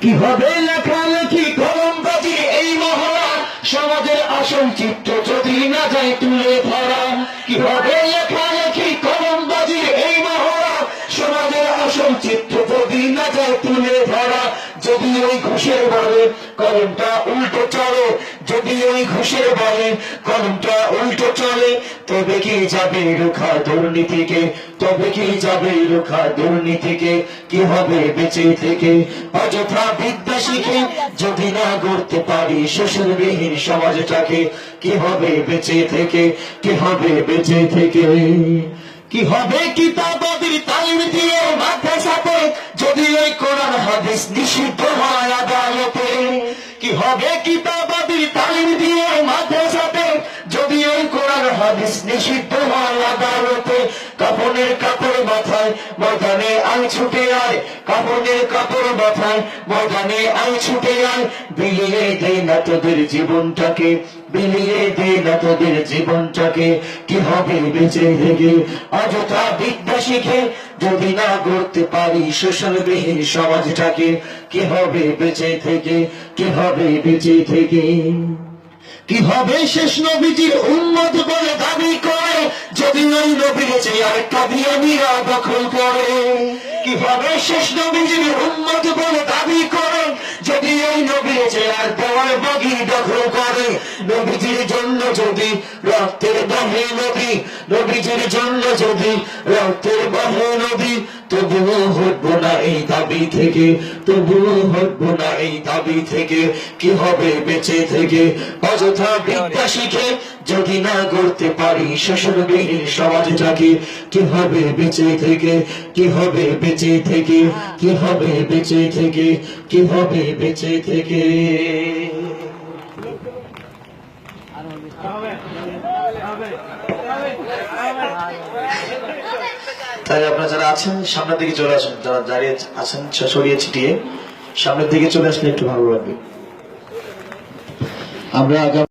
কি হবে লেখালেখি কলমবাজি এই মহড়া? সমাজের আসল চিত্র যদি না যায় তুলে ধরা। কি হবে লেখালেখি কলমবাজি এই মহড়া? সমাজের আসল চিত্র যদি না যায় তুলে ধরা। যদি ওই ঘুষের বলে কলমটা উল্টো চলে, যদি ওই ঘুষের বলে কলমটা উল্টো চলে, তবে কি যাবে রুখা দুর্নীতিকে? তবে কি যাবে রুখা দুর্নীতিকে? কি হবে বেঁচে থেকে? অযথা বিদ্যা শিখে যদি না গড়তে পারি শোষণবিহীন সমাজটাকে, কি হবে বেঁচে থেকে? কি হবে বেঁচে থেকে? কি হবে কিতাবাদির তালিম দিয়ে মাদ্রাসাতে যদি ওই হাদিস নিষিদ্ধ হয় আদালতে। কি হবে কিতাবাদির তালিম দিয়ে হাদিস নিষিদ্ধ হয় আদালতে। কাপড়ের কাপড় মাথায় ময়দানে আয় ছুটে আয়। কাপড়ের কাপড় মাথায় ময়দানে আয় ছুটে আয়। বিলিয়ে দে না তোদের জীবনটাকে, বিলিয়ে দে না তোদের জীবনটাকে। কি হবে বেঁচে থেকে? অযথা বিদ্যা শিখে যদি না গড়তে পারি শোষণ শোষণবিহীন সমাজটাকে, কি হবে বেঁচে থেকে? কি হবে বেঁচে থেকে? কি হবে শেষ নবীজির উন্মত বলে দাবি করে? যদি ওই নবীর চেয়ার কাদিয়ানিরা দখল করে, কীভাবে শেষ নবীজির উন্মত বলে দাবি করে? যদি এই নবীর জেলার দেওয়ার বগি দখল করে, নবীজির জন্য যদি রক্তের বহে নদী নবীজির জন্য যদি রক্তের বহে নদী তবুও হটবো না এই দাবি থেকে, তবুও হটবো না এই দাবি থেকে, কি হবে বেঁচে থেকে? অযথা বিদ্যা শিখে যদি না করতে পারি শোষণবিহীন সমাজটাকে, কি হবে বেঁচে থেকে? কি হবে বেঁচে থেকে? কি হবে বেঁচে থেকে? কি হবে বেঁচে থেকে? তাই আপনারা যারা আছেন, সামনের দিকে চলে আসুন। যারা দাঁড়িয়ে আছেন সরিয়ে ছিটিয়ে, সামনের দিকে চলে আসলে একটু ভালো লাগবে। আমরা আগামী